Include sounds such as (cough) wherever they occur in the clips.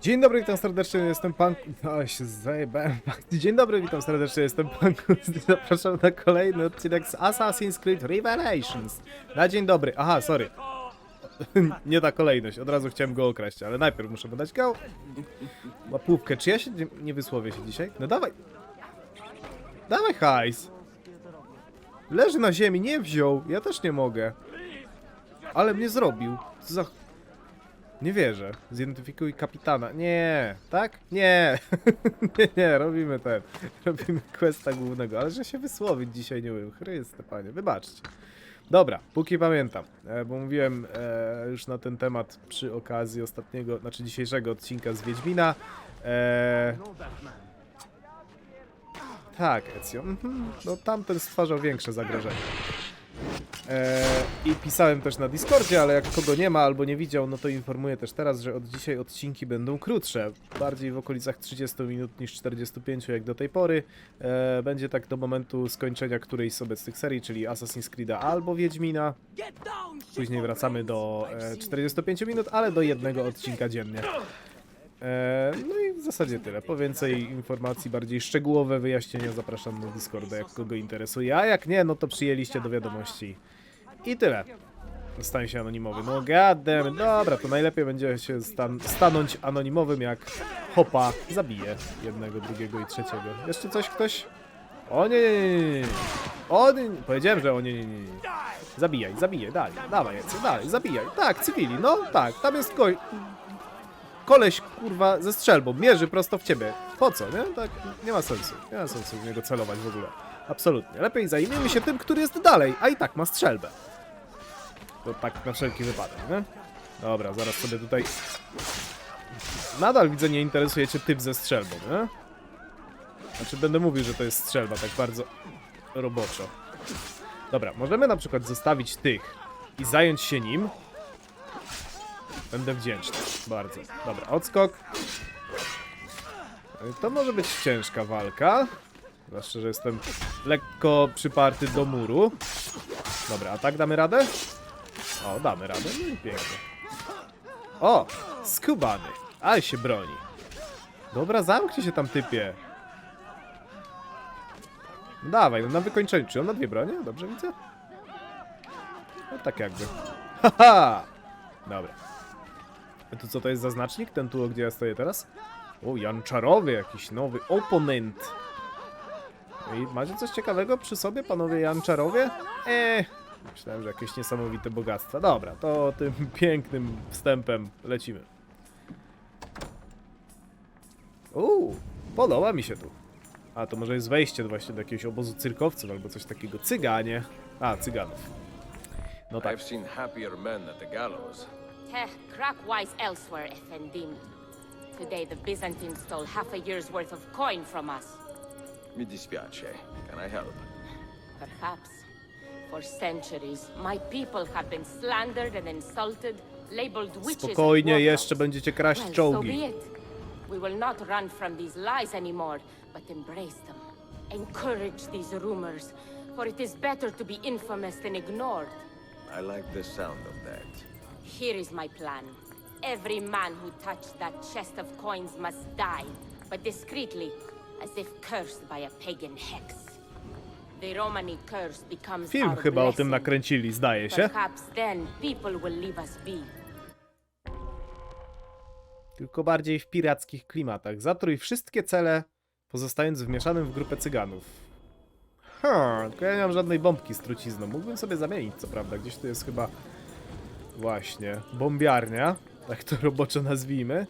Dzień dobry, witam serdecznie, jestem pan... (laughs) O, się zajebałem. Dzień dobry, witam serdecznie, jestem pan (laughs) Zapraszam na kolejny odcinek z Assassin's Creed Revelations. Na dzień dobry. Aha, sorry. (laughs) Nie ta kolejność, od razu chciałem go okraść, ale najpierw muszę wydać go. Łapówkę, czy ja się nie- nie wysłowię się dzisiaj? No dawaj. Dawaj hajs. Leży na ziemi, nie wziął, ja też nie mogę. Ale mnie zrobił. Co za... Nie wierzę. Zidentyfikuj kapitana. Nie, tak? Nie. (laughs) nie, nie, robimy ten. Robimy questa głównego, ale że się wysłowić dzisiaj nie umiem. Chryste, panie, wybaczcie. Dobra, póki pamiętam, e, bo mówiłem e, już na ten temat przy okazji ostatniego, znaczy dzisiejszego odcinka z Wiedźmina. E, tak, Ezio. Mhm. No tamten stwarzał większe zagrożenie. E, I pisałem też na Discordzie, ale jak kogo nie ma albo nie widział, no to informuję też teraz, że od dzisiaj odcinki będą krótsze. Bardziej w okolicach 30 minut niż 45 jak do tej pory. E, będzie tak do momentu skończenia którejś z obecnych serii, czyli Assassin's Creed'a albo Wiedźmina. Później wracamy do e, 45 minut, ale do jednego odcinka dziennie. E, no i w zasadzie tyle. Po więcej informacji, bardziej szczegółowe wyjaśnienia zapraszam na Discorda, jak kogo interesuje. A jak nie, no to przyjęliście do wiadomości. I tyle. Stań się anonimowy. No gadem, dobra, to najlepiej będzie się stan stanąć anonimowym, jak hopa zabije jednego, drugiego i trzeciego. Jeszcze coś ktoś? O nie, nie, nie, nie. O nie. Powiedziałem, że o nie, nie, nie. Zabijaj, zabijaj, dalej, dawaj, dalej, zabijaj. Tak, cywili, no tak, tam jest gość, koleś, kurwa, ze strzelbą, mierzy prosto w ciebie. Po co, nie? Tak, nie ma sensu. Nie ma sensu w niego celować w ogóle. Absolutnie. Lepiej zajmijmy się tym, który jest dalej, a i tak ma strzelbę. To tak na wszelki wypadek, nie? Dobra, zaraz sobie tutaj... Nadal widzę, nie interesuje cię typ ze strzelbą, nie? Znaczy, będę mówił, że to jest strzelba, tak bardzo roboczo. Dobra, możemy na przykład zostawić tych i zająć się nim, Będę wdzięczny. Bardzo. Dobra, odskok. To może być ciężka walka. Zwłaszcza, że jestem lekko przyparty do muru. Dobra, a tak damy radę? O, damy radę. No i pięknie. O! Skubany. Ale się broni. Dobra, zamknij się tam, typie. Dawaj, no na wykończeniu. Czy on ma dwie bronie? Dobrze widzę? No tak jakby. (laughs) Haha! Dobra. A tu co to jest za znacznik? Ten tu, gdzie ja stoję teraz? O, Janczarowy, jakiś nowy oponent. I macie coś ciekawego przy sobie, panowie Janczarowie? Eee, myślałem, że jakieś niesamowite bogactwa. Dobra, to tym (laughs) pięknym wstępem lecimy. Uuu, podoba mi się tu. A, to może jest wejście właśnie do jakiegoś obozu cyrkowców albo coś takiego. Cyganie. A, cyganów. No tak. I've seen happier men at the gallows. Teh, crack wise elsewhere, Effendim. Today the Byzantines stole half a year's worth of coin from us. Mi dispiace. Can I help? Perhaps. For centuries, my people have been slandered and insulted, labeled witches and Spokojnie, warlocks. jeszcze będziecie kraść Well, so czołgi. be it. We will not run from these lies anymore, but embrace them. Encourage these rumors, for it is better to be infamous than ignored. I like the sound of that. Here is my plan. Every man who touched that chest of coins must die, but discreetly, as if cursed by a pagan hex. Film chyba o tym nakręcili, zdaje się. Perhaps then people will leave us be. Tylko bardziej w pirackich klimatach. Zatrój wszystkie cele, pozostając wmieszanym w grupę cyganów. Ha, tylko ja nie mam żadnej bombki z trucizną. Mógłbym sobie zamienić, co prawda. Gdzieś tu jest chyba właśnie bombiarnia, tak to roboczo nazwijmy.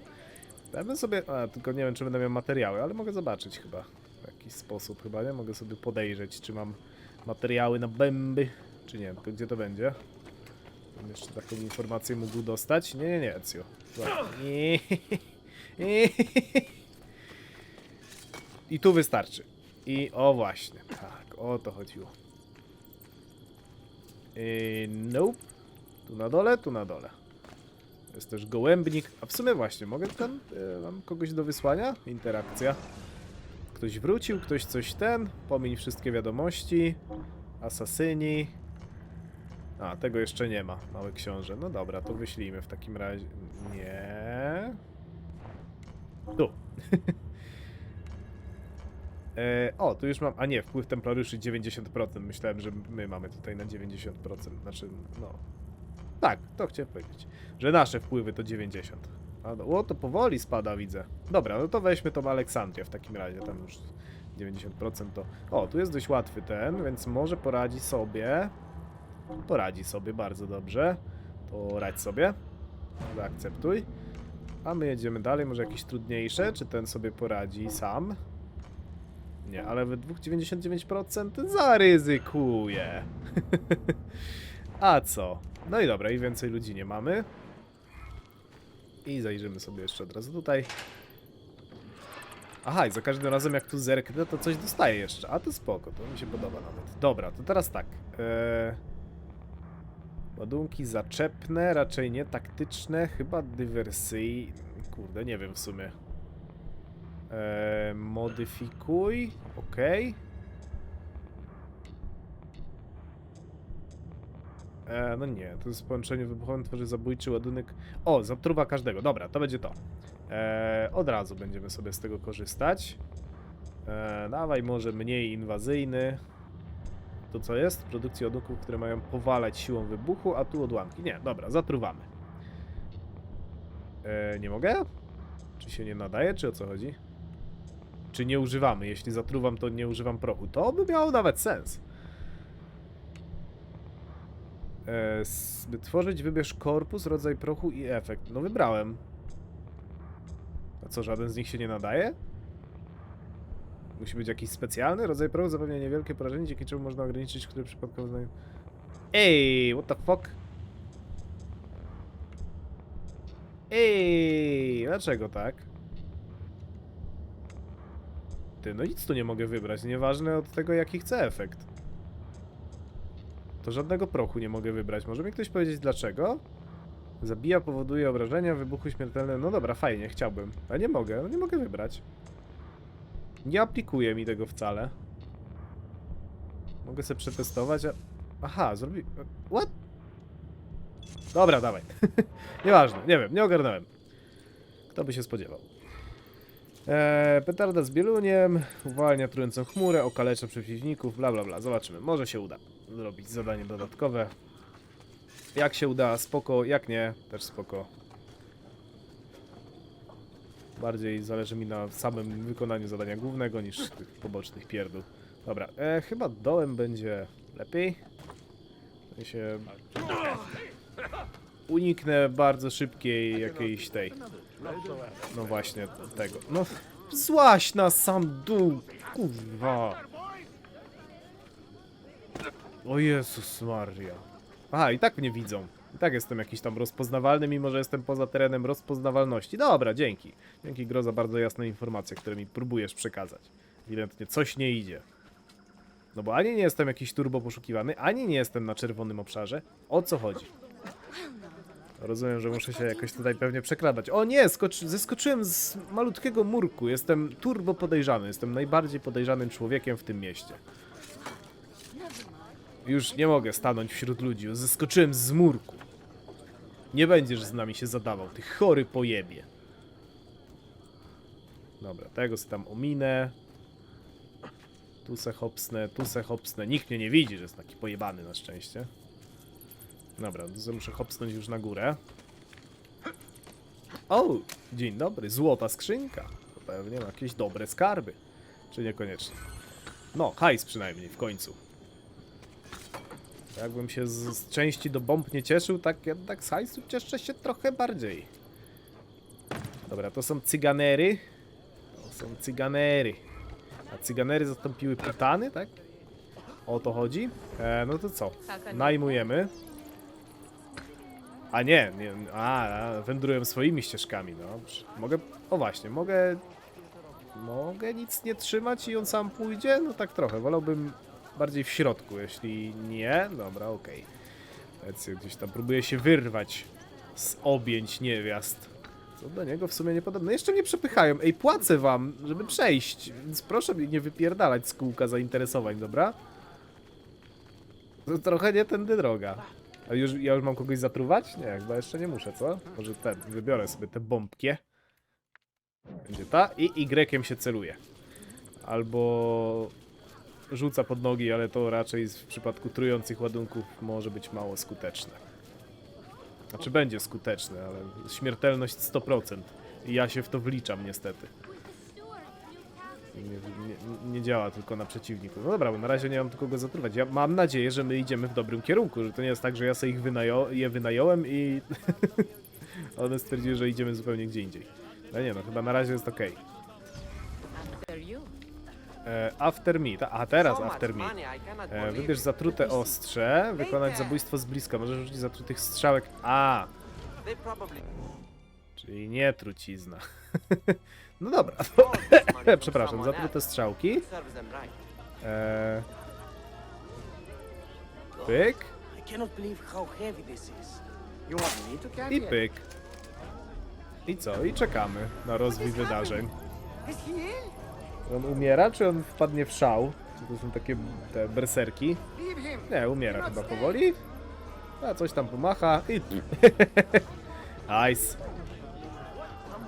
Ja bym sobie, a tylko nie wiem, czy będę miał materiały, ale mogę zobaczyć chyba jakiś sposób chyba, nie? Mogę sobie podejrzeć, czy mam materiały na bęby, czy nie. To gdzie to będzie? Bym jeszcze taką informację mógł dostać. Nie, nie, nie, Ezio. Nie. (laughs) I tu wystarczy. I o właśnie. Tak, o to chodziło. Yy, nope. Tu na dole, tu na dole. Jest też gołębnik. A w sumie właśnie, mogę ten... Yy, mam kogoś do wysłania? Interakcja. Ktoś wrócił, ktoś coś ten. Pomiń wszystkie wiadomości. Asasyni. A, tego jeszcze nie ma, mały książę. No dobra, to wyślijmy w takim razie. Nie. Tu. (laughs) e, o, tu już mam. A nie, wpływ templariuszy 90%. Myślałem, że my mamy tutaj na 90%. Znaczy, no. Tak, to chciałem powiedzieć. Że nasze wpływy to 90. A, no, o, to powoli spada, widzę. Dobra, no to weźmy tą Aleksandrię w takim razie. Tam już 90% to. O, tu jest dość łatwy ten, więc może poradzi sobie. Poradzi sobie bardzo dobrze. To radź sobie. Zaakceptuj. A my jedziemy dalej, może jakieś trudniejsze? Czy ten sobie poradzi sam? Nie, ale we dwóch 99% zaryzykuję. (laughs) A co? No i dobra, i więcej ludzi nie mamy. I zajrzymy sobie jeszcze od razu tutaj. Aha, i za każdym razem jak tu zerknę, to coś dostaję jeszcze. A to spoko, to mi się podoba nawet. Dobra, to teraz tak. Eee... Ładunki zaczepne, raczej nie taktyczne, chyba dywersyjne. Kurde, nie wiem w sumie. Eee, modyfikuj, ok. E, no nie, to jest połączenie wybuchowym tworzy zabójczy ładunek. O, zatruwa każdego. Dobra, to będzie to. E, od razu będziemy sobie z tego korzystać. E, dawaj może mniej inwazyjny. To co jest? Produkcja ładunków, które mają powalać siłą wybuchu, a tu odłamki. Nie, dobra, zatruwamy. E, nie mogę? Czy się nie nadaje, czy o co chodzi? Czy nie używamy? Jeśli zatruwam, to nie używam prochu. To by miało nawet sens. E, by tworzyć, wybierz korpus, rodzaj prochu i efekt. No wybrałem. A co, żaden z nich się nie nadaje? Musi być jakiś specjalny? Rodzaj prochu zapewnia niewielkie porażenie, dzięki czemu można ograniczyć, który przypadkowo znają. Ej, what the fuck? Ej, dlaczego tak? Ty, no nic tu nie mogę wybrać, nieważne od tego jaki chcę efekt. To żadnego prochu nie mogę wybrać. Może mi ktoś powiedzieć dlaczego? Zabija, powoduje obrażenia, wybuchy śmiertelne. No dobra, fajnie, chciałbym. Ale nie mogę, no nie mogę wybrać. Nie aplikuje mi tego wcale. Mogę sobie przetestować, a... Aha, zrobi... What? Dobra, dawaj. (laughs) Nieważne, nie wiem, nie ogarnąłem. Kto by się spodziewał. Eee, petarda z bieluniem, uwalnia trującą chmurę, okalecza przeciwników, bla bla bla. Zobaczymy, może się uda zrobić zadanie dodatkowe. Jak się uda, spoko, jak nie, też spoko. Bardziej zależy mi na samym wykonaniu zadania głównego niż tych pobocznych pierdół. Dobra, e, chyba dołem będzie lepiej. Uniknę bardzo szybkiej jakiejś tej. No właśnie tego. No złaś na sam dół, kurwa. O Jezus Maria. Aha, i tak mnie widzą. I tak jestem jakiś tam rozpoznawalny, mimo że jestem poza terenem rozpoznawalności. Dobra, dzięki. Dzięki Gro za bardzo jasne informacje, które mi próbujesz przekazać. Ewidentnie coś nie idzie. No bo ani nie jestem jakiś turbo poszukiwany, ani nie jestem na czerwonym obszarze. O co chodzi? Rozumiem, że muszę się jakoś tutaj pewnie przekradać. O nie, skocz- zeskoczyłem z malutkiego murku. Jestem turbo podejrzany. Jestem najbardziej podejrzanym człowiekiem w tym mieście. Już nie mogę stanąć wśród ludzi. Zeskoczyłem z murku. Nie będziesz z nami się zadawał, ty chory pojebie. Dobra, tego sobie tam ominę. Tu se hopsnę, tu se hopsnę. Nikt mnie nie widzi, że jest taki pojebany na szczęście. Dobra, to muszę hopsnąć już na górę. O, dzień dobry, złota skrzynka. To pewnie jakieś dobre skarby. Czy niekoniecznie? No, hajs przynajmniej, w końcu. Jakbym się z, z części do bomb nie cieszył, tak jednak z hajsu cieszę się trochę bardziej. Dobra, to są cyganery. To są cyganery. A cyganery zastąpiły putany, tak? O to chodzi? E, no to co? Najmujemy. A nie, nie a, a, wędrują swoimi ścieżkami, no. Mogę, o właśnie, mogę, mogę nic nie trzymać i on sam pójdzie? No tak trochę, wolałbym bardziej w środku, jeśli nie, dobra, okej. Okay. gdzieś tam próbuje się wyrwać z objęć niewiast. Co do niego w sumie nie podobne. Jeszcze mnie przepychają. Ej, płacę wam, żeby przejść, więc proszę mnie nie wypierdalać z kółka zainteresowań, dobra? To trochę nie tędy droga. A już, ja już mam kogoś zatruwać? Nie, chyba jeszcze nie muszę, co? Może ten, wybiorę sobie tę bombkę. Będzie ta i Y się celuje. Albo rzuca pod nogi, ale to raczej w przypadku trujących ładunków może być mało skuteczne. Znaczy będzie skuteczne, ale śmiertelność 100%. I ja się w to wliczam niestety. Nie, nie, nie działa tylko na przeciwników. No dobra, bo na razie nie mam tu kogo zatruwać. Ja mam nadzieję, że my idziemy w dobrym kierunku, że to nie jest tak, że ja sobie ich je wynająłem i (laughs) one stwierdziły, że idziemy zupełnie gdzie indziej. No nie no, chyba na razie jest okej. E, After me, ta, a teraz after me. E, wybierz zatrute ostrze, wykonać zabójstwo z bliska. Możesz rzucić zatrutych strzałek. A, czyli nie trucizna. (laughs) no dobra, (laughs) przepraszam, zatrute strzałki. E, pyk I pyk. I co? I czekamy na rozwój wydarzeń. On umiera, czy on wpadnie w szał? Czy to są takie te berserki? Nie, umiera chyba powoli. A coś tam pomacha i... (laughs) nice.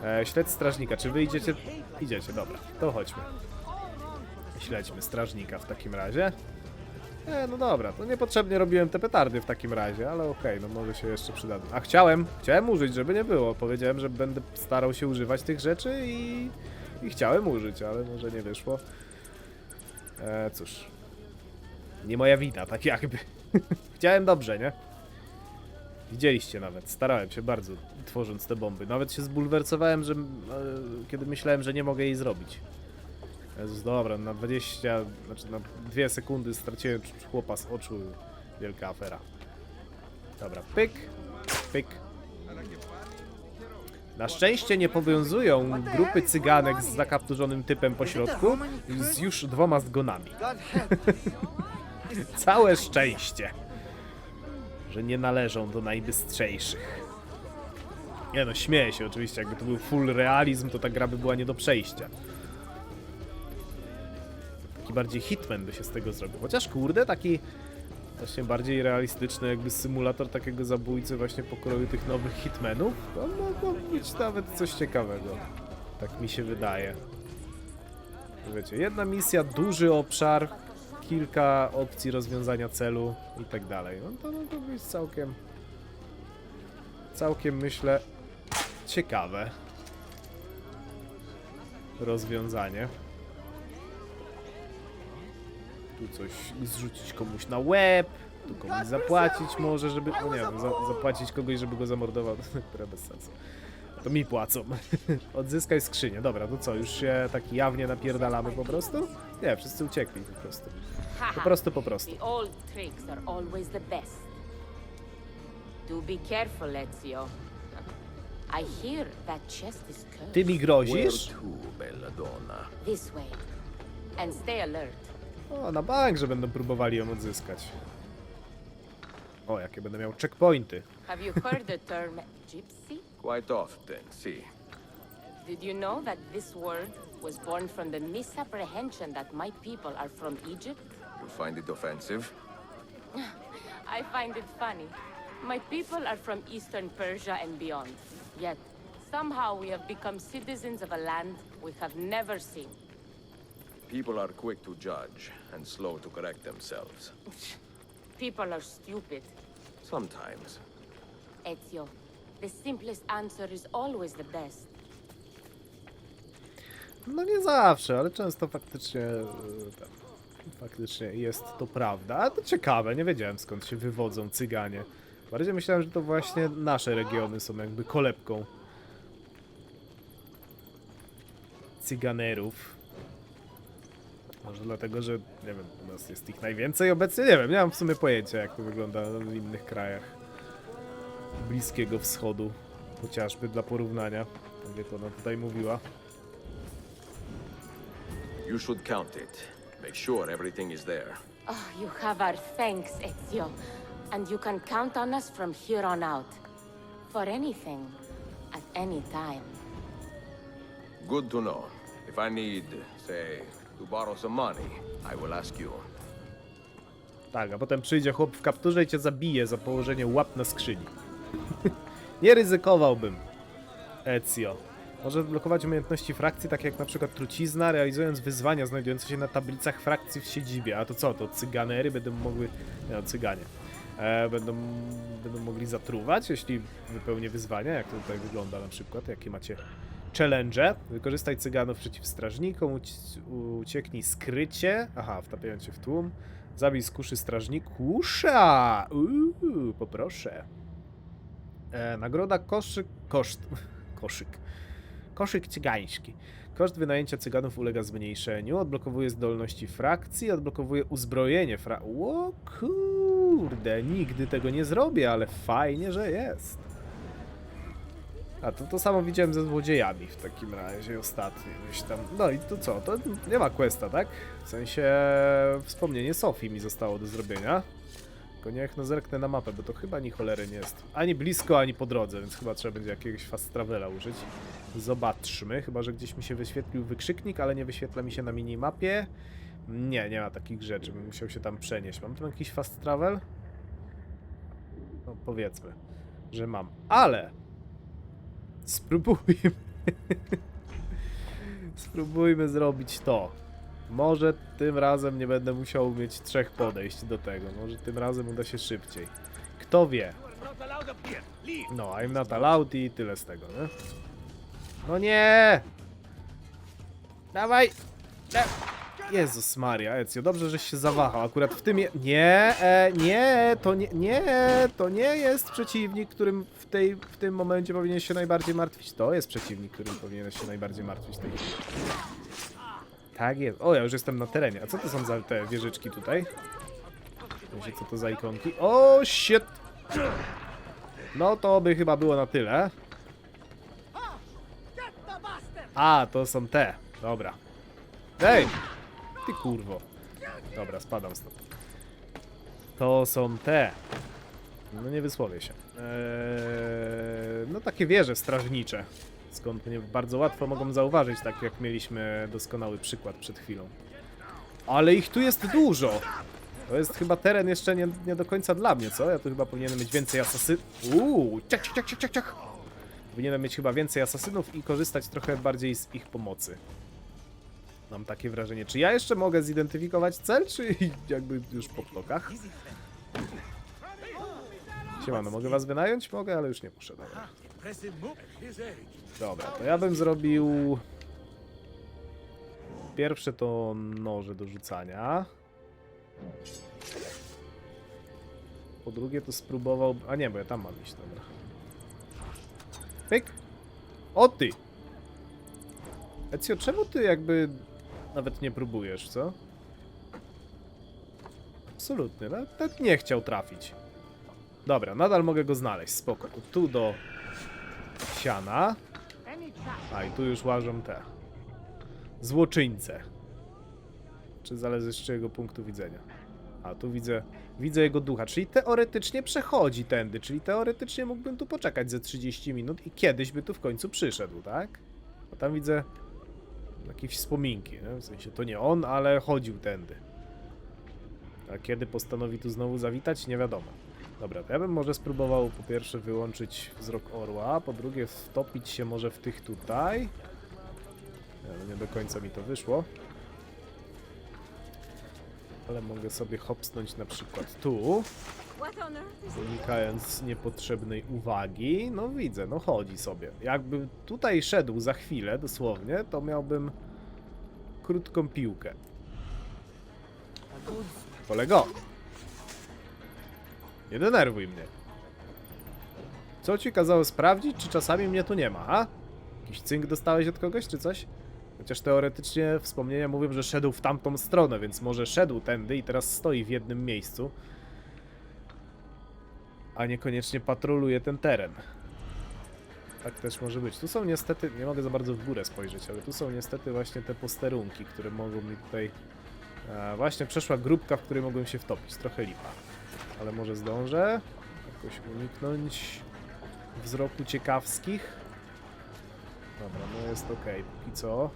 E, śledź strażnika. Czy wy idziecie? Idziecie, dobra. To chodźmy. Śledźmy strażnika w takim razie. E, no dobra, to niepotrzebnie robiłem te petardy w takim razie, ale okej, no może się jeszcze przydadzą. A chciałem, chciałem użyć, żeby nie było. Powiedziałem, że będę starał się używać tych rzeczy i, i chciałem użyć, ale może nie wyszło. E, cóż, nie moja wina, tak jakby. (laughs) Chciałem dobrze, nie? Widzieliście nawet, starałem się bardzo tworząc te bomby. Nawet się zbulwersowałem, że, e, kiedy myślałem, że nie mogę jej zrobić. Jezus, dobra, na 20, znaczy na 2 sekundy straciłem chłopa z oczu. Wielka afera. Dobra, pyk, pyk. Na szczęście nie powiązują grupy cyganek z zakapturzonym typem po środku z już dwoma zgonami. (laughs) Całe szczęście, że nie należą do najbystrzejszych. Nie no, śmieję się oczywiście, jakby to był full realizm, to ta gra by była nie do przejścia. Taki bardziej hitman by się z tego zrobił. Chociaż kurde, taki właśnie bardziej realistyczny jakby symulator takiego zabójcy właśnie pokroju tych nowych hitmenów, to mogło być nawet coś ciekawego. Tak mi się wydaje. Wiecie, jedna misja, duży obszar, kilka opcji rozwiązania celu i tak dalej. No to mogło być całkiem, całkiem myślę ciekawe rozwiązanie. Tu coś zrzucić komuś na łeb, tu komuś zapłacić może, żeby, no nie wiem, za, zapłacić kogoś, żeby go zamordował, (laughs) które bez sensu. To mi płacą. (laughs) Odzyskaj skrzynię. Dobra, to co, już się tak jawnie napierdalamy po prostu? Nie, wszyscy uciekli po prostu. Po prostu, po prostu. The old tricks are always the best. Do be careful, Ezio. I hear that chest is cursed. Ty mi grozisz? to? This way. And stay alert. O, na bank, że będą próbowali ją odzyskać. O, jakie będę miał checkpointy. Have you heard the term gypsy? Quite often, see. Did you know that this word was born from the misapprehension that my people are from Egypt? You find it offensive? (laughs) I find it funny. My people are from eastern Persia and beyond. Yet, somehow we have become citizens of a land we have never seen. People are quick to judge and slow to correct themselves. People are stupid. Sometimes. Ezio, the simplest answer is always the best. No nie zawsze, ale często faktycznie e, faktycznie jest to prawda. A to ciekawe, nie wiedziałem skąd się wywodzą cyganie. Bardziej myślałem, że to właśnie nasze regiony są jakby kolebką cyganerów. Może dlatego, że nie wiem, u nas jest ich najwięcej obecnie, nie wiem, nie mam w sumie pojęcia jak to wygląda w innych krajach Bliskiego Wschodu, chociażby dla porównania, tak jak ona tutaj mówiła. You should count it. Make sure everything is there. Oh, you have our thanks, Ezio. And you can count on us from here on out. For anything, at any time. Good to know. If I need, say, to. Tak, a potem przyjdzie chłop w kapturze i cię zabije za położenie łap na skrzyni. (laughs) Nie ryzykowałbym. Ezio. Może odblokować umiejętności frakcji, tak jak na przykład trucizna, realizując wyzwania znajdujące się na tablicach frakcji w siedzibie. A to co, to cyganery będą mogły... No, cyganie. E, będą, będą mogli zatruwać, jeśli wypełnię wyzwania, jak to tutaj wygląda na przykład, jakie macie challenge. Wykorzystaj cyganów przeciw strażnikom, uci- ucieknij skrycie. Aha, wtapiając się w tłum. Zabij z kuszy strażnikusza! Uuu, poproszę. E, nagroda koszyk... Koszt... (laughs) Koszyk. Koszyk cygański. Koszt wynajęcia cyganów ulega zmniejszeniu, odblokowuje zdolności frakcji, odblokowuje uzbrojenie fra... O kurde, nigdy tego nie zrobię, ale fajnie, że jest. A to to samo widziałem ze złodziejami w takim razie ostatnio gdzieś tam. No i to co? To nie ma questa, tak? W sensie wspomnienie Sofii mi zostało do zrobienia. Tylko niech no zerknę na mapę, bo to chyba ni cholery nie jest. Ani blisko, ani po drodze, więc chyba trzeba będzie jakiegoś fast travela użyć. Zobaczmy, chyba że gdzieś mi się wyświetlił wykrzyknik, ale nie wyświetla mi się na minimapie. Nie, nie ma takich rzeczy, bym musiał się tam przenieść. Mam tam jakiś fast travel? No powiedzmy, że mam. Ale spróbujmy. spróbujmy zrobić to. Może tym razem nie będę musiał mieć trzech podejść do tego. Może tym razem uda się szybciej. Kto wie? No, I'm not allowed i tyle z tego, nie? No nie! Dawaj! Da- Jezus Maria, Ezio, dobrze, żeś się zawahał. Akurat w tym... Je... Nie, e, nie, to nie, nie, to nie jest przeciwnik, którym w, tej, w tym momencie powinien się najbardziej martwić. To jest przeciwnik, którym powinien się najbardziej martwić tej. Tak jest. O, ja już jestem na terenie. A co to są za te wieżyczki tutaj? Wiecie, co to za ikonki? O, shit! No to by chyba było na tyle. A, to są te. Dobra. Ej! Ty kurwo. Dobra, spadam stąd. To są te. No nie wysłowię się. Eee, no takie wieże strażnicze. Skąd mnie bardzo łatwo mogą zauważyć, tak jak mieliśmy doskonały przykład przed chwilą. Ale ich tu jest dużo! To jest chyba teren jeszcze nie, nie do końca dla mnie, co? Ja tu chyba powinienem mieć więcej asasynów. Uuu, ciach, ciach, ciach, ciach, ciach. Powinienem mieć chyba więcej asasynów i korzystać trochę bardziej z ich pomocy. Mam takie wrażenie. Czy ja jeszcze mogę zidentyfikować cel, czy (laughs) jakby już po ptokach? Siemano, mogę was wynająć? Mogę, ale już nie muszę. Dobra. Dobra, to ja bym zrobił... Pierwsze to noże do rzucania. Po drugie to spróbował... A nie, bo ja tam mam iść, dobra. Pyk! O ty! Ezio, czemu ty jakby nawet nie próbujesz, co? Absolutnie, nawet, nie chciał trafić. Dobra, nadal mogę go znaleźć, spoko. Tu do siana. A i tu już łażą te złoczyńce. Czy zależy z czyjego punktu widzenia? A tu widzę, widzę jego ducha, czyli teoretycznie przechodzi tędy, czyli teoretycznie mógłbym tu poczekać ze 30 minut i kiedyś by tu w końcu przyszedł, tak? Bo tam widzę jakieś wspominki, nie? w sensie to nie on, ale chodził tędy. A kiedy postanowi tu znowu zawitać, nie wiadomo. Dobra, to ja bym może spróbował po pierwsze wyłączyć wzrok orła, po drugie wtopić się może w tych tutaj. Nie, nie do końca mi to wyszło. Ale mogę sobie hopsnąć na przykład tu, unikając niepotrzebnej uwagi. No widzę, no chodzi sobie. Jakby tutaj szedł za chwilę, dosłownie, to miałbym krótką piłkę. Kolego! Nie denerwuj mnie. Co ci kazało sprawdzić, czy czasami mnie tu nie ma, a? Jakiś cynk dostałeś od kogoś, czy coś? Chociaż teoretycznie wspomnienia mówią, że szedł w tamtą stronę, więc może szedł tędy i teraz stoi w jednym miejscu. A niekoniecznie patroluje ten teren. Tak też może być. Tu są niestety, nie mogę za bardzo w górę spojrzeć, ale tu są niestety właśnie te posterunki, które mogą mi tutaj... E, właśnie przeszła grupka, w której mogłem się wtopić. Trochę lipa. Ale może zdążę jakoś uniknąć wzroku ciekawskich. Dobra, no jest ok. Póki co.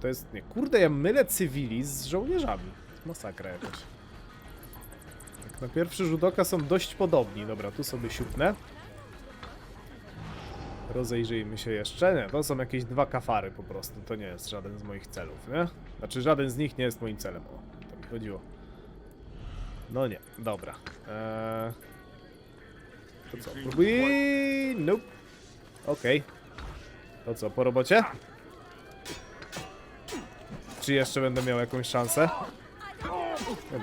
to jest... Nie, kurde, ja mylę cywili z żołnierzami. Masakra jakaś. Tak na pierwszy rzut oka są dość podobni. Dobra, tu sobie siupnę. Rozejrzyjmy się jeszcze. Nie, to są jakieś dwa kafary po prostu. To nie jest żaden z moich celów, nie? Znaczy, żaden z nich nie jest moim celem. O, to mi chodziło. No nie, dobra. Eee... To co, próbuj... Nope. Okej. To co, po robocie? Czy jeszcze będę miał jakąś szansę?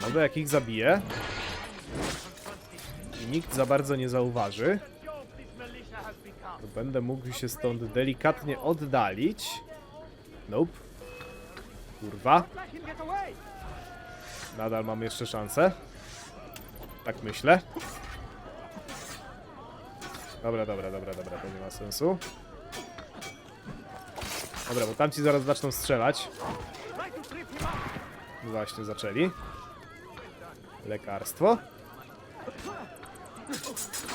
No, bo jak ich zabiję i nikt za bardzo nie zauważy, to będę mógł się stąd delikatnie oddalić. Nope. Kurwa. Nadal mam jeszcze szansę. Tak myślę. Dobra, dobra, dobra, dobra, to nie ma sensu. Dobra, bo tamci zaraz zaczną strzelać. Właśnie zaczęli. Lekarstwo.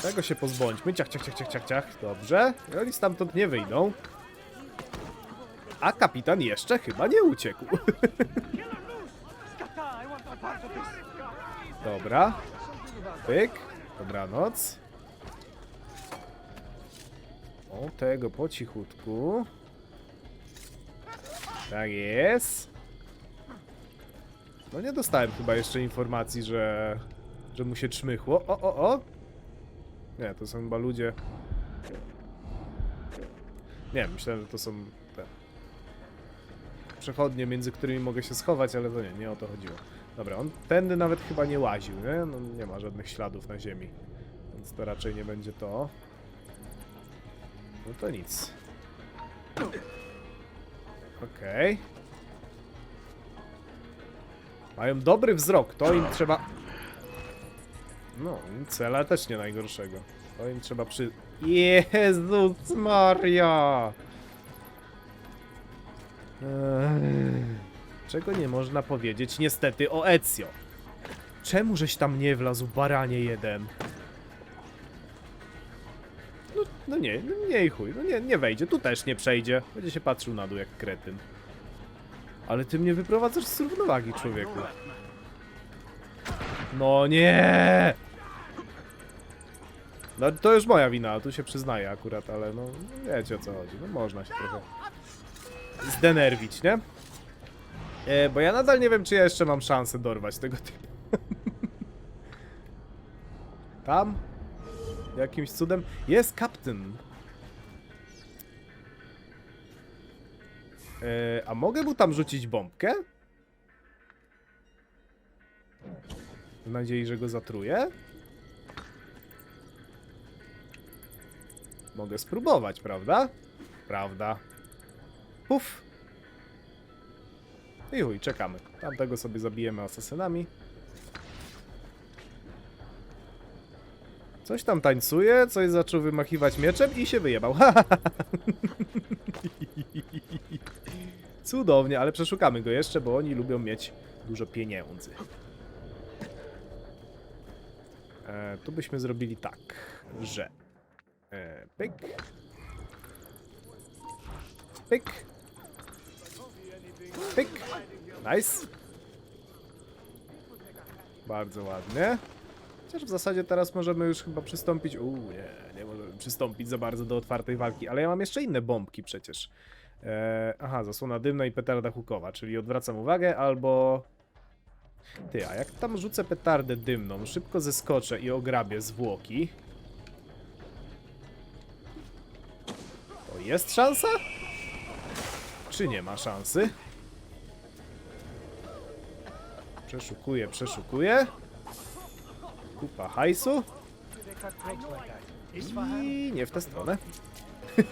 Tego się pozbądźmy. Ciach, ciach, ciach, ciach, ciach, ciach. Dobrze. I oni stamtąd nie wyjdą. A kapitan jeszcze chyba nie uciekł. (laughs) Dobra. Pyk. Dobranoc. O, tego po cichutku. Tak jest. No nie dostałem chyba jeszcze informacji, że... że mu się czmychło. O, o, o! Nie, to są chyba ludzie... Nie, myślałem, że to są te... Przechodnie, między którymi mogę się schować, ale to nie, nie o to chodziło. Dobra, on tędy nawet chyba nie łaził, nie? No nie ma żadnych śladów na ziemi. Więc to raczej nie będzie to. No to nic. Okej. Mają dobry wzrok, to im trzeba... No, cela też nie najgorszego. To im trzeba przy... Jezus Maria! Ech, Czego nie można powiedzieć niestety o Ezio? Czemu żeś tam nie wlazł, baranie jeden? No, no nie, no nie chuj, no nie, nie wejdzie, tu też nie przejdzie. Będzie się patrzył na dół jak kretyn. Ale ty mnie wyprowadzasz z równowagi, człowieku. No nie! No to już moja wina, tu się przyznaję akurat, ale no wiecie o co chodzi. No można się trochę zdenerwić, nie? E, bo ja nadal nie wiem, czy ja jeszcze mam szansę dorwać tego typu. (laughs) Tam? Jakimś cudem? Jest kapitän. E, a mogę mu tam rzucić bombkę? W nadziei, że go zatruję? Mogę spróbować, prawda? Prawda. Puf. I chuj, czekamy. Tamtego sobie zabijemy asasynami. Coś tam tańcuje, coś zaczął wymachiwać mieczem i się wyjebał. (laughs) Cudownie, ale przeszukamy go jeszcze, bo oni lubią mieć dużo pieniędzy. E, tu byśmy zrobili tak, że... E, pyk. Pyk. Pyk. Nice. Bardzo ładnie. Chociaż w zasadzie teraz możemy już chyba przystąpić... Uuu, nie, nie możemy przystąpić za bardzo do otwartej walki, ale ja mam jeszcze inne bombki przecież. E, aha, zasłona dymna i petarda hukowa, czyli odwracam uwagę albo... Ty, a jak tam rzucę petardę dymną, szybko zeskoczę i ograbię zwłoki... To jest szansa? Czy nie ma szansy? Przeszukuję, przeszukuję. Kupa hajsu. I nie w tę stronę. (laughs)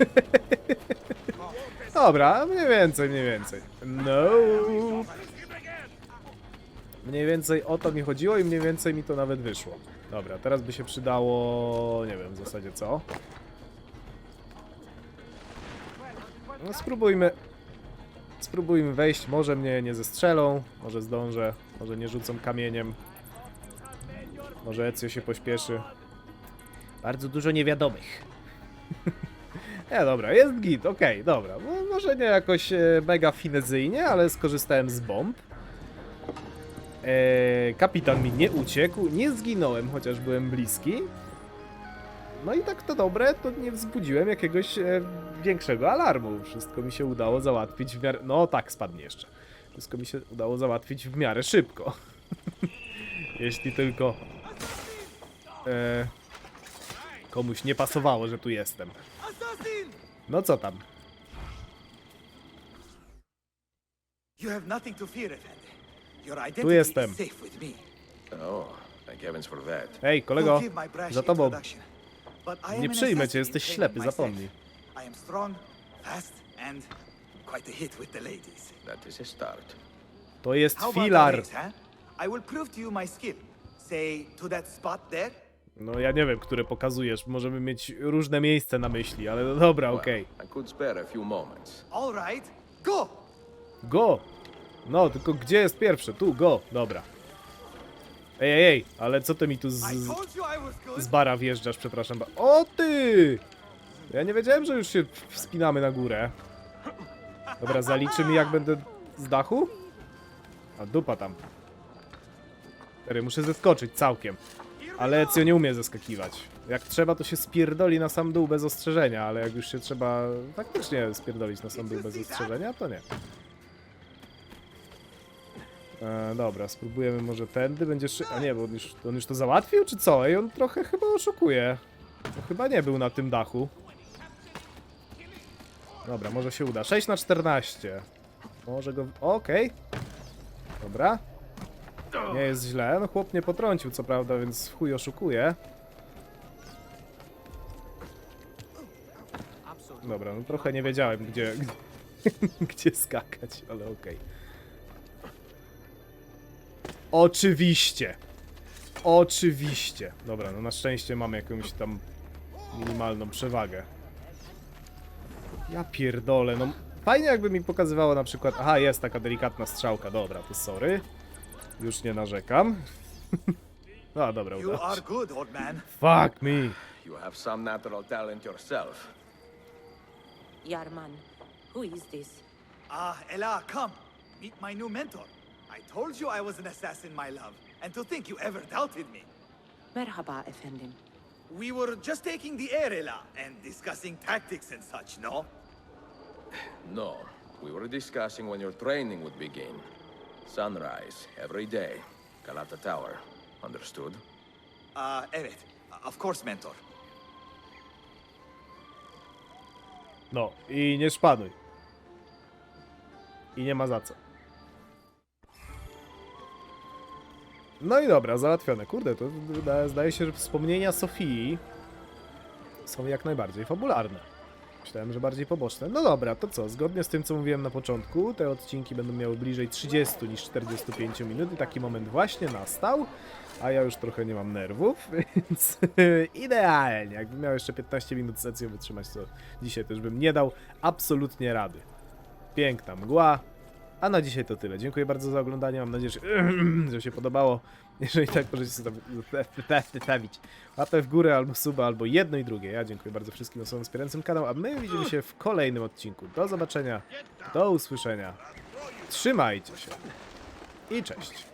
Dobra, mniej więcej, mniej więcej. No. Mniej więcej o to mi chodziło i mniej więcej mi to nawet wyszło. Dobra, teraz by się przydało... Nie wiem w zasadzie co. No spróbujmy. Spróbujmy wejść. Może mnie nie zestrzelą, może zdążę, może nie rzucą kamieniem. Może Ezio się pośpieszy. Bardzo dużo niewiadomych. (laughs) nie, dobra, jest git, okej, dobra. No, może nie jakoś e, mega finezyjnie, ale skorzystałem z bomb. E, kapitan mi nie uciekł, nie zginąłem, chociaż byłem bliski. No i tak to dobre, to nie wzbudziłem jakiegoś e, większego alarmu. Wszystko mi się udało załatwić w miarę... No tak, spadnie jeszcze. Wszystko mi się udało załatwić w miarę szybko. (laughs) Jeśli tylko... E, komuś nie pasowało, że tu jestem. No co tam? Identity jestem. me. Oh, kolego, za tobą. Nie przyjmę cię, jesteś ślepy, zapomnij. To jest filar. I will prove to you my skill. Say, to that spot there? No ja nie wiem, które pokazujesz. Możemy mieć różne miejsce na myśli, ale no dobra, okej. I could spare a few moments. All right, go! Go! No, tylko gdzie jest pierwsze? Tu, go! Dobra. Ej, ej, ej, ale co ty mi tu z, I z, told you I was good. z bara wjeżdżasz, przepraszam. ba- O ty! Ja nie wiedziałem, że już się wspinamy na górę. Dobra, zaliczy mi jak będę z dachu? A dupa tam. Stary, muszę zeskoczyć całkiem. Ale Ezio nie umie zeskakiwać. Jak trzeba, to się spierdoli na sam dół bez ostrzeżenia, ale jak już się trzeba faktycznie spierdolić na sam dół bez ostrzeżenia, to nie. E, dobra, spróbujemy może tędy, będzie szy... A nie, bo on już, on już to załatwił, czy co? Ej, on trochę chyba oszukuje. On chyba nie był na tym dachu. Dobra, może się uda. 6 na 14. Może go... Okej. Dobra. Nie jest źle. No chłop nie potrącił, co prawda, więc w chuj oszukuje. Dobra, no trochę nie wiedziałem, gdzie, (laughs) gdzie skakać, ale okej. Oczywiście. Oczywiście. Dobra, no na szczęście mamy jakąś tam minimalną przewagę. Ja pierdolę, no fajnie jakby mi pokazywało na przykład, aha jest taka delikatna strzałka, dobra, to sorry. Już nie narzekam. (laughs) No dobra, You udało are się. good, old man. Fuck me. You have some natural talent yourself. Yarman, who is this? Ah, Ella, come. Meet my new mentor. I told you I was an assassin, my love. And to think you ever doubted me. Merhaba efendim. We were just taking the air, Ella, and discussing tactics and such, no? No, we were discussing when your training would begin. Sunrise, every day. Galata Tower. Understood? Uh, evet. Of course, mentor. No i nie szpanuj. I nie ma za co. No i dobra, załatwione. Kurde, to zdaje się, że wspomnienia Sofii są jak najbardziej fabularne. Myślałem, że bardziej poboczne. No dobra, to co? Zgodnie z tym, co mówiłem na początku, te odcinki będą miały bliżej 30 niż 45 minut i taki moment właśnie nastał. A ja już trochę nie mam nerwów, (laughs) więc idealnie. Jakbym miał jeszcze 15 minut sesję wytrzymać, to dzisiaj też bym nie dał absolutnie rady. Piękna mgła. A na dzisiaj to tyle. Dziękuję bardzo za oglądanie. Mam nadzieję, że, (clears throat) że się podobało. Jeżeli tak, możecie sobie zostawić łapę w górę, albo suba, albo jedno i drugie. Ja dziękuję bardzo wszystkim osobom wspierającym kanał, a my widzimy się w kolejnym odcinku. Do zobaczenia, do usłyszenia. Trzymajcie się i cześć.